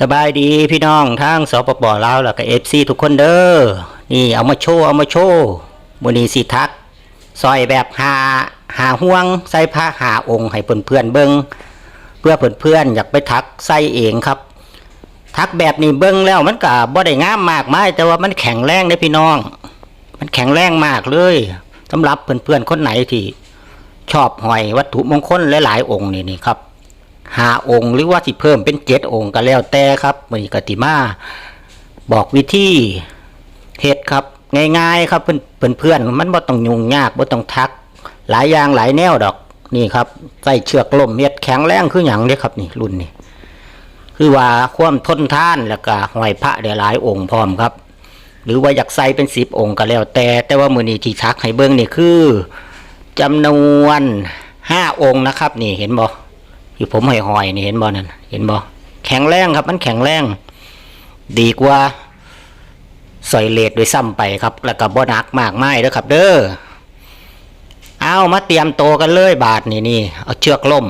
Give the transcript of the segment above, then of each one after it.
สบายดีพี่น้องทั้งสปปลาวแล้วก็เอฟซีทุกคนเด้อ นี่เอามาโชว์เอามาโชว์มือนี้สิทักซอยแบบหาหาห่วงใส่ผ้าหาองค์ให้เพื่อนเพื่อนเบิงเพื่อเพื่อนเพื่อนอยากไปทักใส่เองครับ ทักแบบนี้เบิ้งแล้วมันก็บ่ได้งามมากมายแต่ว่ามันแข็งแรงเด้อพี่น้อง มันแข็งแรงมากเลยสำหรับเพื่อนเพื่อนคนไหนที่ชอบหอยวัตถุมงคลหลายๆองค์นี่นี่ครับ หาองค์หรือว่าที่เพิ่มเป็นเจ็ดองค์ก็แล้วแต่ครับมือกติมาบอกวิธีเฮ็ดครับ ง่ายๆครับเพื่อนเพื่อนๆมันบ่ต้องยุ่งยากบ่ต้องทัก หลายอย่างหลายแนวดอกนี่ครับใส่เชือกล่มเฮ็ดแข็งแรงคือหยังเด้ครับนี่รุ่นนี้คือว่าความทนทานแล้วก็ห้อยพระได้หลายองค์พร้อมครับ หรือว่าอยากใส่เป็นสิบองค์ก็แล้วแต่ แต่ว่ามือนี้ที่ทักให้เบิ่งนี่คือจำนวนห้าองค์นะครับ นี่เห็นบ่ ที่ผมหอยๆนี่เห็นบ่นั่นเห็นบ่แข็งแรงครับ มันแข็งแรง ดีกว่าสอยเลดโดวยซ้ำไปครับ แล้วก็บ่หนักมากไม้เด้อครับ เด้อเอามาเตรียมโตกันเลยบาทนี่นี่เอาเชือกล่ม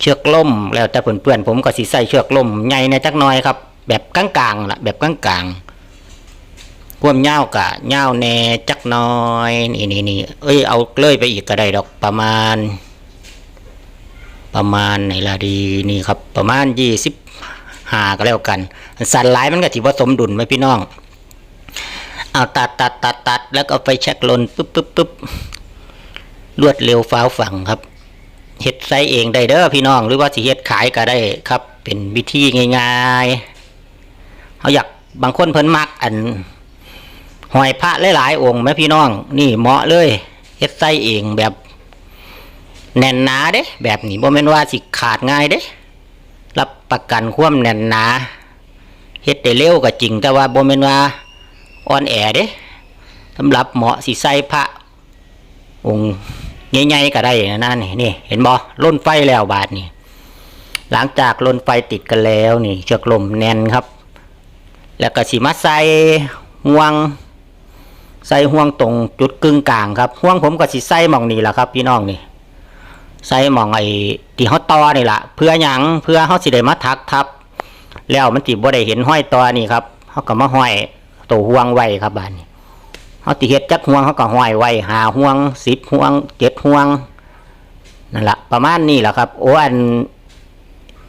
เชือกล่มแล้วแต่เพื่อนๆผมก็สิใส่เชือกล่มใหญ่ในจักน่อยครับ แบบกลางๆล่ะแบบกลางๆความยากะยาแน่จักน้อย นี่นี่นี่เอ้ยเอาเลยไปอีกก็ได้ดอกประมาณ ประมาณไหนละดีนี่ครับ ประมาณยี่สิบห้าก็แล้วกัน สันหลายมันก็ถือว่าสมดุลไหมพี่น้อง เอาตัดตัดตัดตัดแล้วก็ไปเช็คลนปุ๊บปุ๊บปุ๊บรวดเร็วฟ้าวฝังครับเฮ็ดใส่เองได้เด้อพี่น้อง หรือว่าสิเฮ็ดขายก็ได้ครับ เป็นวิธีง่ายๆเขาอยากบางคนเพิ่นมักอันหอยพระหลายๆองค์ไหมพี่น้อง นี่เหมาะเลยเฮ็ดใส่เองแบบ แน่นหนาเด้ แบบนี้บ่แม่นว่าสิขาดง่ายเด้ รับประกันความแน่นหนาเฮ็ดได้เร็วก็จริง แต่ว่าบ่แม่นว่าอ่อนแอเด้สำหรับเหมาะสิใส่พระ องค์ใหญ่ๆก็ได้นะนั่นนี่นี่ เห็นบ่ล่นไฟแล้วบาดนี้หลังจากล่นไฟติดกันแล้วนี่เชือกลมแน่นครับ แล้วก็สิมาใส่ห่วง ใส่ห่วงตรงจุดกึ่งกลางครับห่วงผมก็สิใส่หม่องนี้ล่ะครับ พี่น้องนี่ ใส่หมองไอ้ที่เขาตอนี่ละเพื่อหยังเพื่อเขาสิได้มาทักทับ แล้วมันติบ่ได้เห็นห้อยตอนี่ครับเขาก็มาห้อยตัวห่วงไว้ครับบ้านนี้เขาติเฮ็ดจักห่วงเขาก็ห้อยไว้หาห่วงสิบห่วงเจ็ดห่วงนั่นละประมาณนี้แหละครับโอ้อัน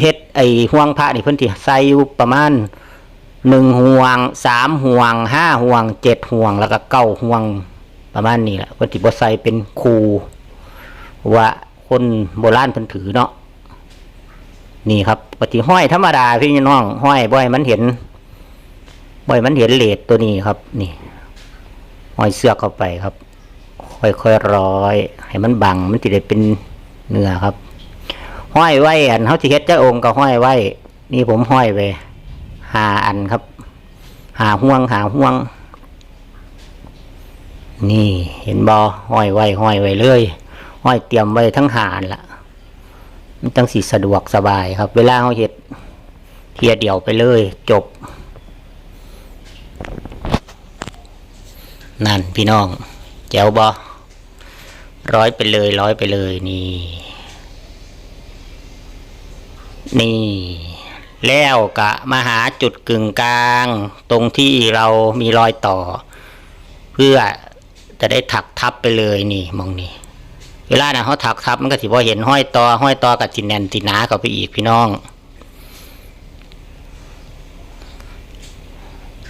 เฮ็ดไอ้ห่วงพระนี่เพิ่นที่ใส่อยู่ประมาณหนึ่งห่วงสามห่วงห้าห่วงเจ็ดห่วงแล้วก็เก้าห่วงประมาณนี้แหละเพิ่นที่บ่ใส่เป็นคูว่า คนโบราณเพิ่นถือเนาะนี่ครับปฏิห้อยธรรมดาพี่น้องห้อยบ่อยมันเห็น บ่อยมันเห็นเลดตัวนี้ครับ นี่ห้อยเสื้อเข้าไปครับ ค่อยๆร้อย ให้มันบังมันจะได้เป็นเนื้อครับ ห้อยไว้อันเขาสิเฮ็ดเจ้าองค์ก็ห้อยไว้ นี่ผมห้อยไว้หาอันครับ หาห่วงหาห่วง นี่เห็นบอห้อยไว้ห้อยไว้เลย ห้อยเตรียมไว้ทั้งหานละมันตั้งสีสะดวกสบายครับ เวลาเขาเห็ดเทียเดี่ยวไปเลย จบ นั่นพี่น้อง แจ๋วบอร้อยไปเลย ร้อยไปเลยนี่ นี่ แล้วกะมาหาจุดกึ่งกลาง ตรงที่เรามีรอยต่อ เพื่อจะได้ถักทับไปเลยนี่มองนี่ เวลานะเขาถักทับมันก็ถือว่าเห็นห้อยตอห้อยตอกับจินแนนตินาเข้าไปอีกพี่น้อง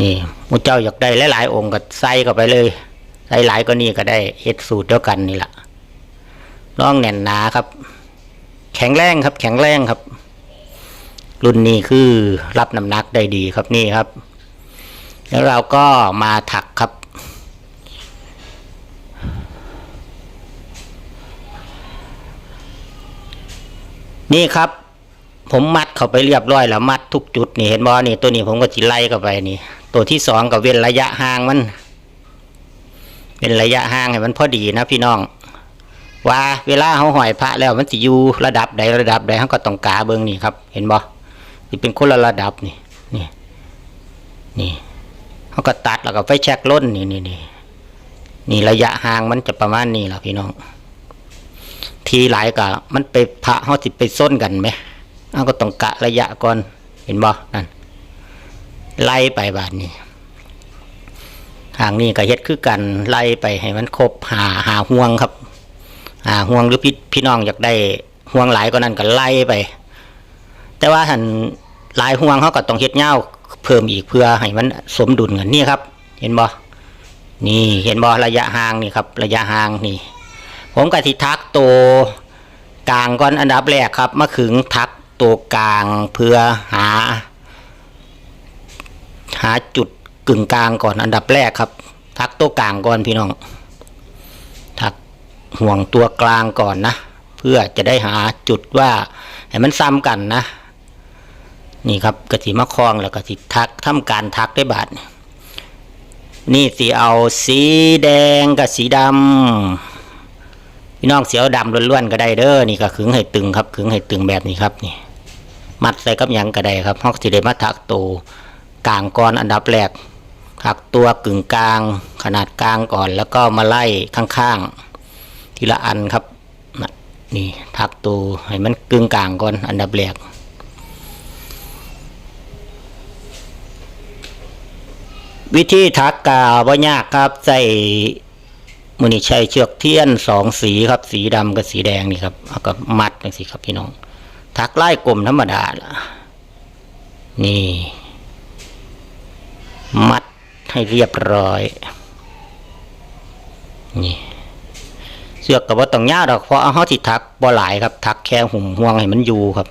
นี่มุเจ้าอยากได้หลายๆองค์ก็ใส่เข้าไปเลยใส่หลายก็นี่ก็ได้เฮ็ดสูตรเดียวกันนี่แหละร่องแน่นหนาครับ แข็งแรงครับ แข็งแรงครับ รุ่นนี้คือรับน้ำหนักได้ดีครับนี่ครับ แล้วเราก็มาถักครับ นี่ครับ ผมมัดเข้าไปเรียบร้อยแล้วมัดทุกจุดนี่เห็นบ่นี่ตัวนี้ผมก็จิไล่เข้าไปนี่ ตัวที่สองก็เว้นระยะห่างมัน เป็นระยะห่างให้มันพอดีนะพี่น้อง ว่าเวลาเขาหอยพระแล้วมันจะอยู่ระดับใดระดับใดเขาก็ต้องกาเบิ้งนี่ครับ เห็นบ่ที่เป็นคนละระดับนี่นี่นี่เขาก็ตัดแล้วก็ไฟแช็กล้นนี่นี่นี่นี่ระยะห่างมันจะประมาณนี้แหละพี่น้อง ทีหลายก็มันไปพระเขาสิไปส้นกันไหมเขาก็ต้องกะระยะก่อนเห็นบ่นั่นไล่ไปบาดนี้ทางนี้ก็เฮ็ดคือกันไล่ไปให้มันครบหาหาห่วงครับ หาห่วงหรือพี่พี่น้องอยากได้ห่วงหลายก็นั่นก็ไล่ไป แต่ว่าหันหลายห่วงเขาก็ต้องเฮ็ดเง่าวเพิ่มอีกเพื่อให้มันสมดุลกันนี่ครับ เห็นบ่นี่เห็นบ่ระยะห่างนี่ครับ ระยะห่างนี่ ผมก็สิทักตัวกลางก่อนอันดับแรกครับมาขึงทักตัวกลางเพื่อหา หาจุดกึ่งกลางก่อนอันดับแรกครับ ทักตัวกลางก่อนพี่น้อง ทักห่วงตัวกลางก่อนนะ เพื่อจะได้หาจุดว่าให้มันซ้ำกันนะ นี่ครับกระสีมะคองแล้วก็สิทักทำการทักได้บาทนี่สีเอาสีแดงกับสีดำ พี่น้องเสียวดำล้วนๆก็ได้เด้อนี่ก็ขึงให้ตึงครับขึงให้ตึงแบบนี้ครับนี่ มัดใส่กับยังก็ได้ครับฮอกสิได้มาทักตัวกลางก่อนอันดับแรกทักตัวกึ่งกลาง ขนาดกลางก่อน แล้วก็มาไล่ข้างๆ ทีละอันครับนี่ทักตัวให้มันกึ่งกลางก่อนอันดับแรกวิธีทักกาว่ายากครับใส่ มือนี่ใช้เชือกเทียนสองสีครับ สีดำกับสีแดงนี่ครับเอาก็มัดจังสีครับพี่น้อง ทักไล่กลมธรรมดาล่ะ นี่ มัดให้เรียบร้อย นี่ เสือกกับว่าต้องยากดอกเพราะเอาเขาสิทักบ่หลายครับ ทักแค่หุ่มห่วงให้มันอยู่ครับ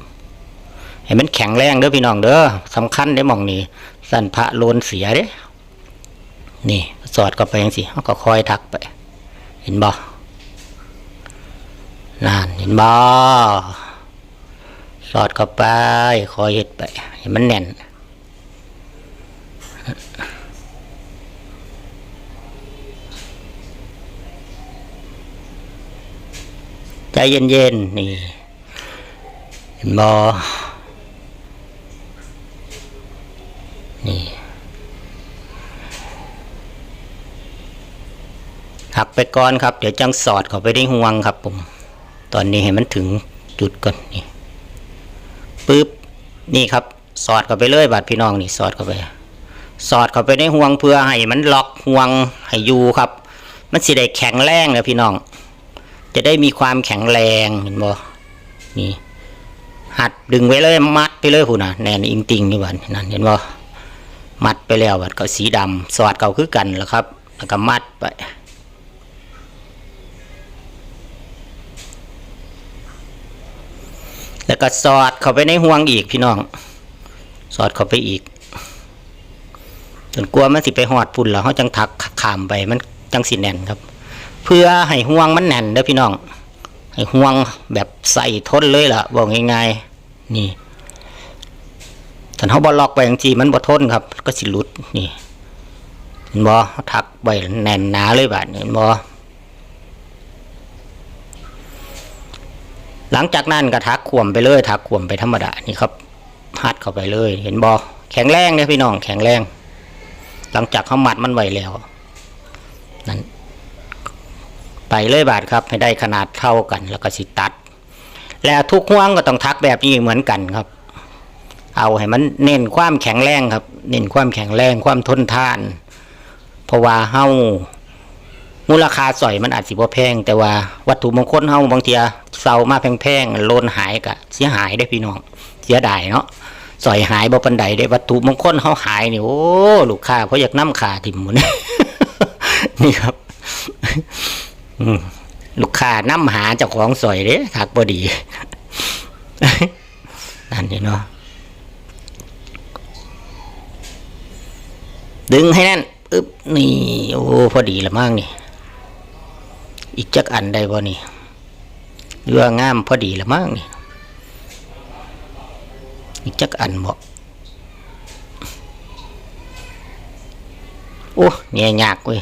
ให้มันแข็งแรงเด้อพี่น้องเด้อสำคัญได้อมองนี้สันพระโลนเสียเด้ นี่ สอดเข้าไปยังสิเขาก็คอยทักไป เห็นบ่นั่นเห็นบ่สอดเข้าไป คอยเห็ดไปให้มันแน่น ใจเย็นๆนี่เห็นบ่ หักไปก่อนครับ เดี๋ยวจังสอดเข้าไปในห่วงครับผม ตอนนี้ให้มันถึงจุดก่อนนี่ปึ๊บนี่ครับ สอดเข้าไปเลยบาดพี่น้องนี่สอดเข้าไป สอดเข้าไปในห่วงเพื่อให้มันล็อกห่วงให้อยู่ครับ มันสิได้แข็งแรงเลยพี่น้อง จะได้มีความแข็งแรงเห็นบ่นี่ หัดดึงไว้เลยมัดไปเลยผู้น่ะแน่นอิงติงอยู่บัดนั่นเห็นบ่มัดไปแล้วบัดก็สีดำสอดเก่าคือกันแล้วครับ แล้วก็มัดไป แล้วก็สอดเข้าไปในห่วงอีกพี่น้อง สอดเข้าไปอีกจนกลัวมันสิไปหอดพุ่นแล้วเขาจังทักขามไปมันจังสิแน่นครับ เพื่อให้ห่วงมันแน่นเด้อพี่น้อง ให้ห่วงแบบใส่ทนเลยล่ะบอกง่ายๆนี่ถ้าเขาบอล็อกไปจริงๆมันบ่ทนครับ ก็สิหลุดนี่เห็นบ่ทักไปแน่นหนาเลยบาดเห็นบ่ หลังจากนั้นก็ทักขวมไปเลยทักขวมไปธรรมดานี่ครับหัดเข้าไปเลย เห็นบ่แข็งแรงเนี่ยพี่น้องแข็งแรง หลังจากเขามัดมันไวแล้วนั่นไปเลยบาทครับ ให้ได้ขนาดเท่ากัน แล้วก็สิตัด แล้วทุกห่วงก็ต้องทักแบบนี้เหมือนกันครับ เอาให้มันเน้นความแข็งแรงครับ เน้นความแข็งแรงความทนทาน เพราะว่าเฮา มูลค่าสอยมันอาจสิบ่แพง แต่ว่าวัตถุมงคลเฮาบางทีเซามาแพงๆโลนหายก็เสียหายได้พี่น้องเสียดายเนาะสอยหายบ่ปานใดได้วัตถุมงคลเฮาหายนี่โอ้ลูกค้าเขาอยากนํขาถิ่มหมดนี่ครับลูกค้านํหาเจ้าของสอยเด้ถักบ่ดีนั่นนี่เนาะดึงให้แน่นอึบนี่โอ้พอดีละมั่งนี่ อีกจักอันได้บ่นี่เรืองามพอดีละมั่งนี่อีกจักอันบ่โอ้เนี่ยยากเว้ย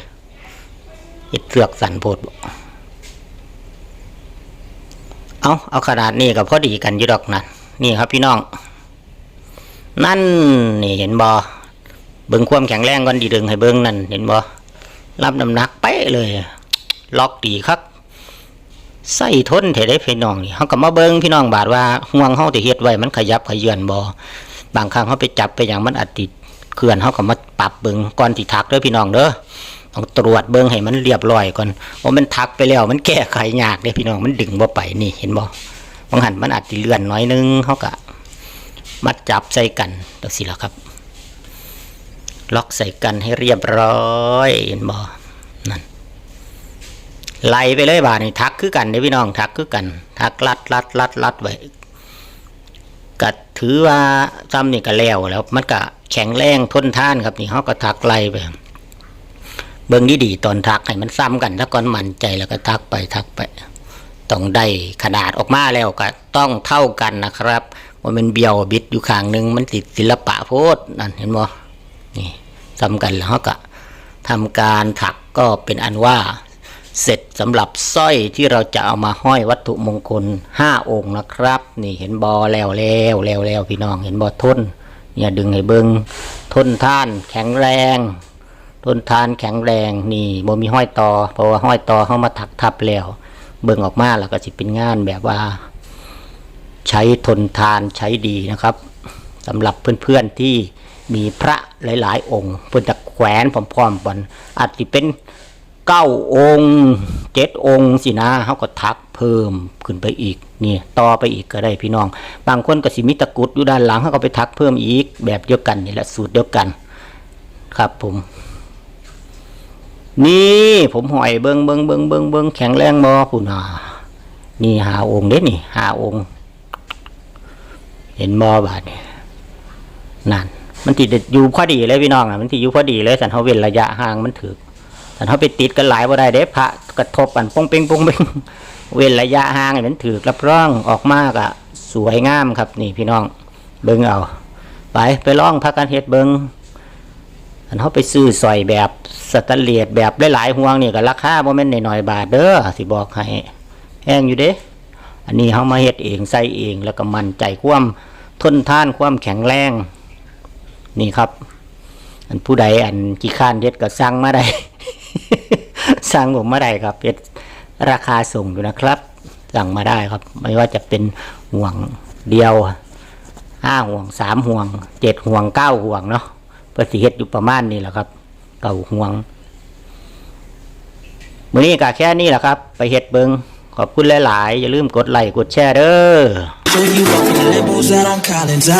เห็ดเสือกสันโพดบ่เอาเอาขนาดนี้กับพอดีกันอยู่ดอกนั่นนี่ครับพี่น้อง นั่นนี่เห็นบอเบิ้งความแข็งแรงก่อนดีดึงให้เบิ้งนั่นเห็นบอรับน้ำหนักเป๊ะเลย ล็อกดีครับใส่ทนเถได้พี่น้องนี่เขาก็มาเบิ้งพี่น้องบาดว่าห่วงเฮาที่เฮ็ดไว้มันขยับขยื่นบ่บางครั้งเขาไปจับไปอย่างมันอาจติดเคลื่อนเขาก็มาปรับเบิ้งก่อนที่ทักเด้อพี่น้องเด้อต้องตรวจเบิ้งให้มันเรียบร้อยก่อนว่ามันทักไปแล้วมันแก้ไขยากเด้พี่น้องมันดึงบ่ไปนี่เห็นบ่บางหันมันอาจจะเลื่อนน้อยนึงเขาก็มาจับใส่กันจังสิล่ะครับ ล็อกใส่กันให้เรียบร้อยเห็นบ่ ไล่ไปเลยบาดนี่ทักคือกันเด้พี่น้องทักคือกัน ทักลัดลัดลัดลัดไว้ก็ถือว่าซ้ำนี่ก็แล้วแล้ว มันก็แข็งแรงทนทานครับนี่เขาก็ทักไล่ไปเบิ่งดีๆตอนทักให้มันซ้ำกันถ้าก่อนมั่นใจแล้วก็ทักไปทักไปต้องได้ขนาดออกมาแล้วก็ต้องเท่ากันนะครับว่ามันเบียวบิดอยู่ข้างหนึงมันติดศิลปะโพดนั่นเห็นบ่นี่ซ้ำกันแล้วเขาก็ทำการถักก็เป็นอันว่า เสร็จสำหรับสร้อยที่เราจะเอามาห้อยวัตถุมงคลห้าองค์นะครับ นี่เห็นบอแล้วแล้วแล้วแล้วพี่น้องเห็นบอทนเนี่ยดึงให้เบิงทนท่านแข็งแรง ทนทานแข็งแรงนี่บ่มีห้อยต่อเพราะว่าห้อยต่อเข้ามาถักทับแล้ว เบิงออกมาแล้วก็สิเป็นงานแบบว่า ใช้ทนทานใช้ดีนะครับสำหรับเพื่อนๆที่มีพระหลาย ๆ องค์เพื่อนจะแขวนพร้อมๆกันอาจจะเป็น เก้าองค์เจ็ดองค์สินะเขาก็ทักเพิ่มขึ้นไปอีกนี่ต่อไปอีกก็ได้พี่น้อง บางคนก็สิมีตะกุดอยู่ด้านหลังเขาก็ไปทักเพิ่มอีกแบบเดียวกันนี่แหละสูตรเดียวกันครับผม นี่ผมหอยเบิงเบิงเบิงเบิงเบิงแข็งแรงบอคุณอ่านี่หาองค์เด้นี่หาองค์ เห็นบอบาดนี่นั่น มันติดอยู่พอดีเลยพี่น้องอะมันติดอยู่พอดีเลยสันเขาเว้นระยะห่างมันถือ สันเขาไปติดกันหลายบ่ได้เด้พระกระทบกันปงเปงปงเปงเว้นระยะห่างให้มันถือรับร่องออกมากอะ สวยงามครับ นี่พี่น้องเบิงเอาไปไปล่องพักกันเฮ็ดเบิงอันเขาไปซื้อสอยแบบสแตนเลสแบบหลายๆห่วงนี่ก็ราคาบ่แม่นน้อยๆบาทเด้อสิบอกให้แห้งอยู่เด้ อันนี้เขามาเฮ็ดเองใส่เองแล้วก็มันใจความทนทานความแข็งแรง นี่ครับ อันผู้ใดอันกี่ข้านเฮ็ดก็สั่งมาได้ สั่งผมมาได้ครับเฮ็ดราคาส่งอยู่นะครับ สั่งมาได้ครับ ไม่ว่าจะเป็นห่วงเดียวห้าห่วงสามห่วงเจ็ดห่วงเก้าห่วงเนาะเพื่อสิเฮ็ดอยู่ประมาณนี้แหละครับ เก่าห่วงมื้อนี้ก็แค่นี้แหละครับ ไปเฮ็ดเบิงขอบคุณหลาย ๆ อย่าลืมกดไลค์กดแชร์เด้อ So you walk in the Lambos out on Collins. I